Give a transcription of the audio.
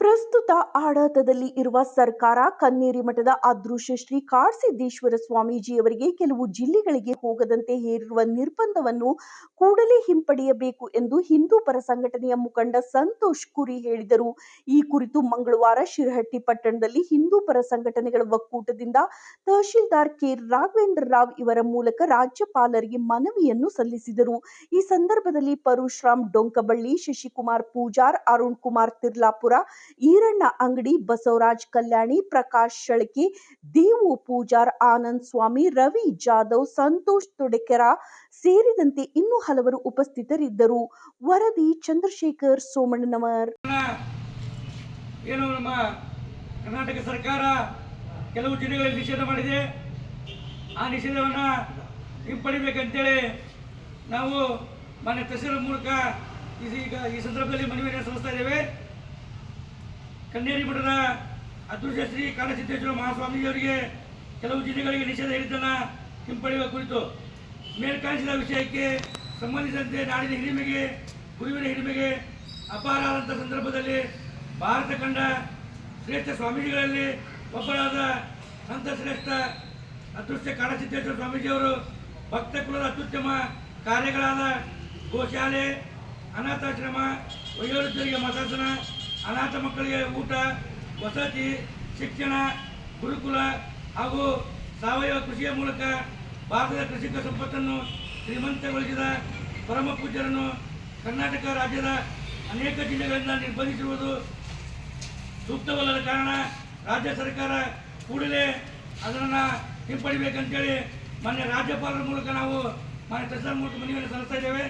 ಪ್ರಸ್ತುತ ಆಡಳಿತದಲ್ಲಿ ಇರುವ ಸರ್ಕಾರ ಕನ್ನೇರಿ ಮಠದ ಅದೃಶ್ಯ ಶ್ರೀ ಕಾಡಸಿದ್ದೇಶ್ವರ ಸ್ವಾಮೀಜಿಯವರಿಗೆ ಕೆಲವು ಜಿಲ್ಲೆಗಳಿಗೆ ಹೋಗದಂತೆ ಹೇರಿರುವ ನಿರ್ಬಂಧವನ್ನು ಕೂಡಲೇ ಹಿಂಪಡೆಯಬೇಕು ಎಂದು ಹಿಂದೂ ಪರ ಸಂಘಟನೆಯ ಮುಖಂಡ ಸಂತೋಷ್ ಕುರಿ ಹೇಳಿದರು. ಈ ಕುರಿತು ಮಂಗಳವಾರ ಶಿರಹಟ್ಟಿ ಪಟ್ಟಣದಲ್ಲಿ ಹಿಂದೂ ಪರ ಸಂಘಟನೆಗಳ ಒಕ್ಕೂಟದಿಂದ ತಹಶೀಲ್ದಾರ್ ಕೆ ರಾಘವೇಂದ್ರ ರಾವ್ ಇವರ ಮೂಲಕ ರಾಜ್ಯಪಾಲರಿಗೆ ಮನವಿಯನ್ನು ಸಲ್ಲಿಸಿದರು. ಈ ಸಂದರ್ಭದಲ್ಲಿ ಪರಶುರಾಮ್ ಡೊಂಕಬಳ್ಳಿ, ಶಶಿಕುಮಾರ್ ಪೂಜಾರ್, ಅರುಣ್ ಕುಮಾರ್ ತಿರ್ಲಾಪುರ ಈರಣ್ಣ ಅಂಗಡಿ, ಬಸವರಾಜ್ ಕಲ್ಯಾಣಿ, ಪ್ರಕಾಶ್ ಶಳಕಿ, ದೇವು ಪೂಜಾರ್, ಆನಂದ್ ಸ್ವಾಮಿ, ರವಿ ಜಾಧವ್, ಸಂತೋಷ್ ತೊಡೆಕೆರ ಸೇರಿದಂತೆ ಇನ್ನೂ ಹಲವರು ಉಪಸ್ಥಿತರಿದ್ದರು. ವರದಿ, ಚಂದ್ರಶೇಖರ್ ಸೋಮಣ್ಣನವರ್. ಏನು ನಮ್ಮ ಕರ್ನಾಟಕ ಸರ್ಕಾರ ಕೆಲವು ಜಿಲ್ಲೆಗಳಲ್ಲಿ ನಿಷೇಧ ಮಾಡಿದೆ. ಆ ನಿಷೇಧವನ್ನು ಹಿಂಪಡಿಬೇಕಂತೇಳಿ ನಾವು ಮಾನ್ಯ ತಹಸೀಲ್ ಮೂಲಕ ಈಗ ಈ ಸಂದರ್ಭದಲ್ಲಿ ಮನವಿ ಸಲ್ಲಿಸ್ತಾ ಇದ್ದೇವೆ. ಕನ್ನೇರಿ ಮಠದ ಅದೃಶ್ಯ ಶ್ರೀ ಕಾಲಸಿದ್ದೇಶ್ವರ ಮಹಾಸ್ವಾಮೀಜಿಯವರಿಗೆ ಕೆಲವು ಜಿಲ್ಲೆಗಳಿಗೆ ನಿಷೇಧ ಹೇಳಿದ್ದನ್ನು ಹಿಂಪಡೆಯುವ ಕುರಿತು ಮೇಲ್ಕಾಣಿಸಿದ ವಿಷಯಕ್ಕೆ ಸಂಬಂಧಿಸಿದಂತೆ ನಾಡಿನ ಹಿರಿಮೆಗೆ, ಗುರುವಿನ ಹಿರಿಮೆಗೆ ಅಪಾರ ಆದಂಥ ಸಂದರ್ಭದಲ್ಲಿ ಭಾರತ ಕಂಡ ಶ್ರೇಷ್ಠ ಸ್ವಾಮೀಜಿಗಳಲ್ಲಿ ಒಬ್ಬರಾದ ಸಂತ ಶ್ರೇಷ್ಠ ಅದೃಶ್ಯ ಕಾಲಸಿದ್ದೇಶ್ವರ ಸ್ವಾಮೀಜಿಯವರು ಭಕ್ತ ಕುಲದ ಅತ್ಯುತ್ತಮ ಕಾರ್ಯಗಳಾದ ಗೋಶಾಲೆ, ಅನಾಥಾಶ್ರಮ, ವಯೋವೃದ್ಧರಿಗೆ ಮಸಾಸನ ಅನಾಥ ಮಕ್ಕಳಿಗೆ ಊಟ, ವಸತಿ, ಶಿಕ್ಷಣ, ಗುರುಕುಲ ಹಾಗೂ ಸಾವಯವ ಕೃಷಿಯ ಮೂಲಕ ಭಾರತದ ಕೃಷಿಕ ಸಂಪತ್ತನ್ನು ಶ್ರೀಮಂತಗೊಳಿಸಿದ ಪರಮ ಪೂಜ್ಯರನ್ನು ಕರ್ನಾಟಕ ರಾಜ್ಯದ ಅನೇಕ ಜಿಲ್ಲೆಗಳಿಂದ ನಿರ್ಬಂಧಿಸಿರುವುದು ಸೂಕ್ತವಲ್ಲದ ಕಾರಣ ರಾಜ್ಯ ಸರ್ಕಾರ ಕೂಡಲೇ ಅದನ್ನು ಹಿಂಪಡಿಬೇಕಂತೇಳಿ ಮೊನ್ನೆ ರಾಜ್ಯಪಾಲರ ಮೂಲಕ ನಾವು ಮಾನ್ಯ ತಹಸೀಲ್ದಾರ್ ಮೂಲಕ ಮನವಿಯನ್ನು ಸಲ್ಲಿಸ್ತಾ ಇದ್ದೇವೆ.